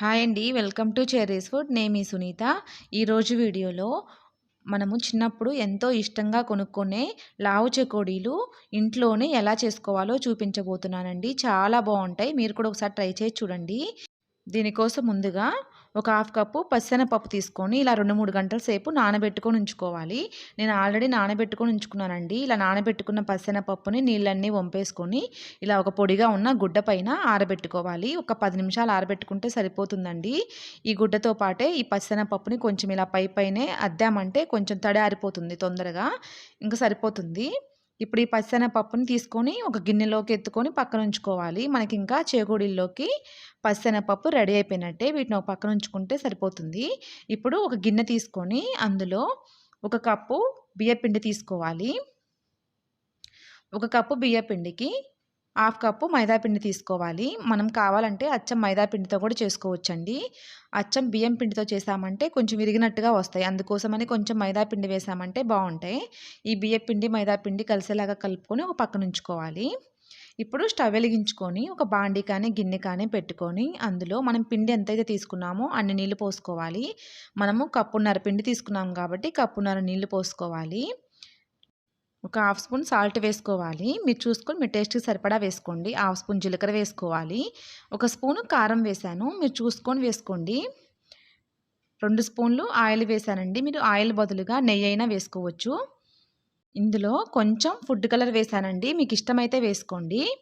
Hi అండి. Welcome to cherry's food. నేను మీ సునీత. ఈరోజు వీడియోలో మనము చిన్నప్పుడు ఎంతో ఇష్టంగా కొనుక్కునే లావు చెకోడీలు ఇంట్లోనే ఎలా చేసుకోవాలో చూపించబోతున్నానండి. చాలా బాగుంటాయి. మీరు కూడా ఒకసారి ట్రై చేసి చూడండి. దీనికోసం ముందుగా ఒక హాఫ్ కప్పు పప్పు తీసుకొని ఇలా రెండు మూడు గంటల సేపు నానబెట్టుకొని ఉంచుకోవాలి. నేను ఆల్రెడీ నానబెట్టుకొని ఉంచుకున్నానండి. ఇలా నానబెట్టుకున్న పప్పుని నీళ్ళన్నీ వంపేసుకొని ఇలా ఒక పొడిగా ఉన్న గుడ్డ పైన ఆరబెట్టుకోవాలి. ఒక పది నిమిషాలు ఆరబెట్టుకుంటే సరిపోతుందండి. ఈ గుడ్డతో పాటే ఈ పప్పుని కొంచెం ఇలా పై పైనే అద్దామంటే కొంచెం తడి ఆరిపోతుంది తొందరగా. ఇంకా సరిపోతుంది. ఇప్పుడు ఈ పప్పుని తీసుకొని ఒక గిన్నెలోకి ఎత్తుకొని పక్కన ఉంచుకోవాలి మనకి ఇంకా చేగూడిల్లోకి పప్పు రెడీ అయిపోయినట్టే వీటిని ఒక పక్కన ఉంచుకుంటే సరిపోతుంది. ఇప్పుడు ఒక గిన్నె తీసుకొని అందులో ఒక కప్పు బియ్యపిండి తీసుకోవాలి. ఒక కప్పు బియ్యపిండికి హాఫ్ కప్పు మైదాపిండి తీసుకోవాలి. మనం కావాలంటే అచ్చం మైదాపిండితో కూడా చేసుకోవచ్చండి. అచ్చం బియ్యం పిండితో చేసామంటే కొంచెం విరిగినట్టుగా వస్తాయి. అందుకోసమని కొంచెం మైదాపిండి వేసామంటే బాగుంటాయి. ఈ బియ్యం పిండి మైదాపిండి కలిసేలాగా కలుపుకొని ఒక పక్కన ఉంచుకోవాలి. ఇప్పుడు స్టవ్ వెలిగించుకొని ఒక బాండి కానీ గిన్నె కానీ పెట్టుకొని అందులో మనం పిండి ఎంతైతే తీసుకున్నామో అన్ని నీళ్ళు పోసుకోవాలి. మనము కప్పున్నర పిండి తీసుకున్నాం కాబట్టి కప్పున్నర నీళ్ళు పోసుకోవాలి. ఒక హాఫ్ స్పూన్ సాల్ట్ వేసుకోవాలి. మీరు చూసుకొని మీ టేస్ట్కి సరిపడా వేసుకోండి. హాఫ్ స్పూన్ జీలకర్ర వేసుకోవాలి. ఒక స్పూను కారం వేసాను. మీరు చూసుకొని వేసుకోండి. రెండు స్పూన్లు ఆయిల్ వేసానండి. మీరు ఆయిల్ బదులుగా నెయ్యి అయినా వేసుకోవచ్చు. ఇందులో కొంచెం ఫుడ్ కలర్ వేసానండి. మీకు ఇష్టమైతే వేసుకోండి.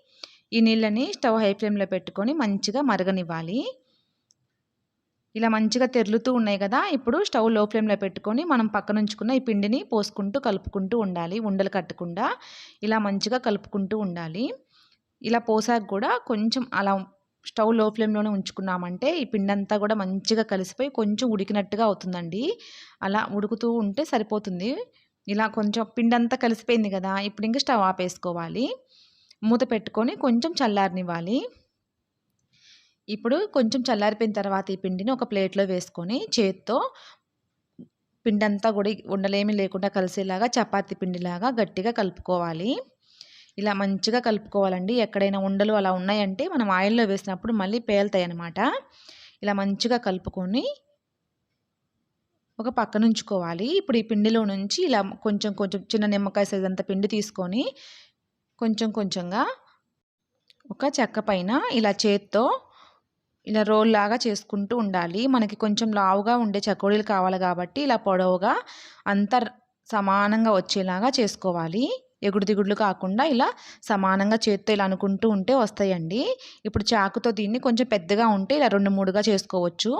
ఈ నీళ్ళని స్టవ్ హై ఫ్లేమ్లో పెట్టుకొని మంచిగా మరగనివ్వాలి. ఇలా మంచిగా తెరులుతూ ఉన్నాయి కదా ఇప్పుడు స్టవ్లో ఫ్లేమ్లో పెట్టుకొని మనం పక్కన ఉంచుకున్న ఈ పిండిని పోసుకుంటూ కలుపుకుంటూ ఉండాలి. ఉండలు కట్టకుండా ఇలా మంచిగా కలుపుకుంటూ ఉండాలి. ఇలా పోసాక కూడా కొంచెం అలా స్టవ్లో ఫ్లేమ్లోనే ఉంచుకున్నామంటే ఈ పిండి అంతా కూడా మంచిగా కలిసిపోయి కొంచెం ఉడికినట్టుగా అవుతుందండి. అలా ఉడుకుతూ ఉంటే సరిపోతుంది. ఇలా కొంచెం పిండి అంతా కలిసిపోయింది కదా ఇప్పుడు ఇంకా స్టవ్ ఆపేసుకోవాలి. మూత పెట్టుకొని కొంచెం చల్లారనివ్వాలి. ఇప్పుడు కొంచెం చల్లారిపోయిన తర్వాత ఈ పిండిని ఒక ప్లేట్లో వేసుకొని చేత్తో పిండి అంతా కూడా ఉండలేమి లేకుండా కలిసేలాగా చపాతి పిండిలాగా గట్టిగా కలుపుకోవాలి. ఇలా మంచిగా కలుపుకోవాలండి. ఎక్కడైనా ఉండలు అలా ఉన్నాయంటే మనం ఆయిల్లో వేసినప్పుడు మళ్ళీ పేలుతాయి అన్నమాట ఇలా మంచిగా కలుపుకొని ఒక పక్కన ఉంచుకోవాలి. ఇప్పుడు ఈ పిండిలో నుంచి ఇలా కొంచెం కొంచెం చిన్న నిమ్మకాయ సైజ్ అంత పిండి తీసుకొని కొంచెం కొంచెంగా ఒక చెక్క పైన ఇలా చేత్తో ఇలా రోల్ లాగా చేసుకుంటూ ఉండాలి. మనకి కొంచెం లావుగా ఉండే చకోడీలు కావాలి కాబట్టి ఇలా పొడవుగా అంత సమానంగా వచ్చేలాగా చేసుకోవాలి. ఎగుడు దిగుడులు కాకుండా ఇలా సమానంగా చేత్తో ఇలా అనుకుంటూ ఉంటే వస్తాయండి. ఇప్పుడు చాకుతో దీన్ని కొంచెం పెద్దగా ఉంటే ఇలా రెండు మూడుగా చేసుకోవచ్చు.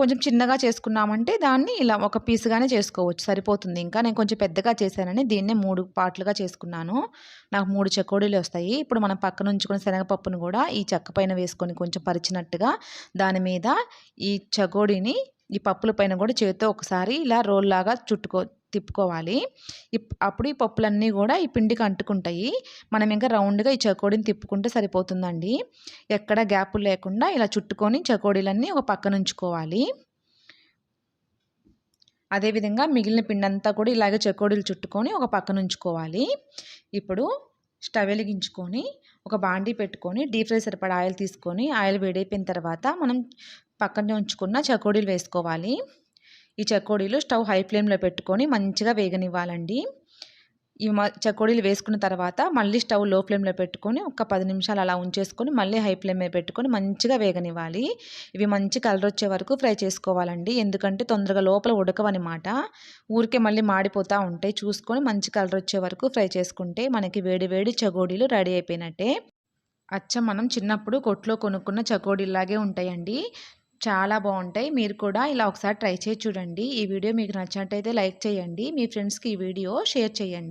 కొంచెం చిన్నగా చేసుకున్నామంటే దాన్ని ఇలా ఒక పీస్గానే చేసుకోవచ్చు సరిపోతుంది. ఇంకా నేను కొంచెం పెద్దగా చేశానని దీన్నే మూడు పార్ట్లుగా చేసుకున్నాను. నాకు మూడు చకోడీలు వస్తాయి. ఇప్పుడు మనం పక్కన ఉంచుకున్న శనగపప్పును కూడా ఈ చెక్క పైన వేసుకొని కొంచెం పరిచినట్టుగా దాని మీద ఈ చకోడీని ఈ పప్పుల పైన కూడా చేతితో ఒకసారి ఇలా రోల్ లాగా చుట్టుకో తిప్పుకోవాలి. అప్పుడు ఈ పప్పులన్నీ కూడా ఈ పిండికి అంటుకుంటాయి. మనం ఇంకా రౌండ్గా ఈ చకోడీని తిప్పుకుంటే సరిపోతుందండి. ఎక్కడ గ్యాపులు లేకుండా ఇలా చుట్టుకొని చకోడీలన్నీ ఒక పక్కన ఉంచుకోవాలి. అదేవిధంగా మిగిలిన పిండి అంతా కూడా ఇలాగే చకోడీలు చుట్టుకొని ఒక పక్కన ఉంచుకోవాలి. ఇప్పుడు స్టవ్ వెలిగించుకొని ఒక బాండీ పెట్టుకొని డీప్ ఫ్రై సరిపడా ఆయిల్ తీసుకొని ఆయిల్ వేడైపోయిన తర్వాత మనం పక్కనే ఉంచుకున్న చకోడీలు వేసుకోవాలి. ఈ చకోడీలు స్టవ్ హై ఫ్లేమ్లో పెట్టుకొని మంచిగా వేగనివ్వాలండి. ఈ చకోడీలు వేసుకున్న తర్వాత మళ్ళీ స్టవ్లో ఫ్లేమ్లో పెట్టుకొని ఒక పది నిమిషాలు అలా ఉంచేసుకొని మళ్ళీ హై ఫ్లేమ్ మీద పెట్టుకొని మంచిగా వేగనివ్వాలి. ఇవి మంచి కలర్ వచ్చే వరకు ఫ్రై చేసుకోవాలండి. ఎందుకంటే తొందరగా లోపల ఉడకవన్నమాట ఊరికే మళ్ళీ మాడిపోతూ ఉంటాయి చూసుకొని మంచి కలర్ వచ్చే వరకు ఫ్రై చేసుకుంటే మనకి వేడి వేడి చకోడీలు రెడీ అయిపోయినట్టే. అచ్చ మనం చిన్నప్పుడు కొట్లో కొనుక్కున్న చకోడీలాగే ఉంటాయండి. చాలా బాగుంటాయి. మీరు కూడా ఇలా ఒకసారి ట్రై చేసి చూడండి. ఈ వీడియో మీకు నచ్చినట్టయితే లైక్ చేయండి. మీ ఫ్రెండ్స్కి ఈ వీడియో షేర్ చేయండి.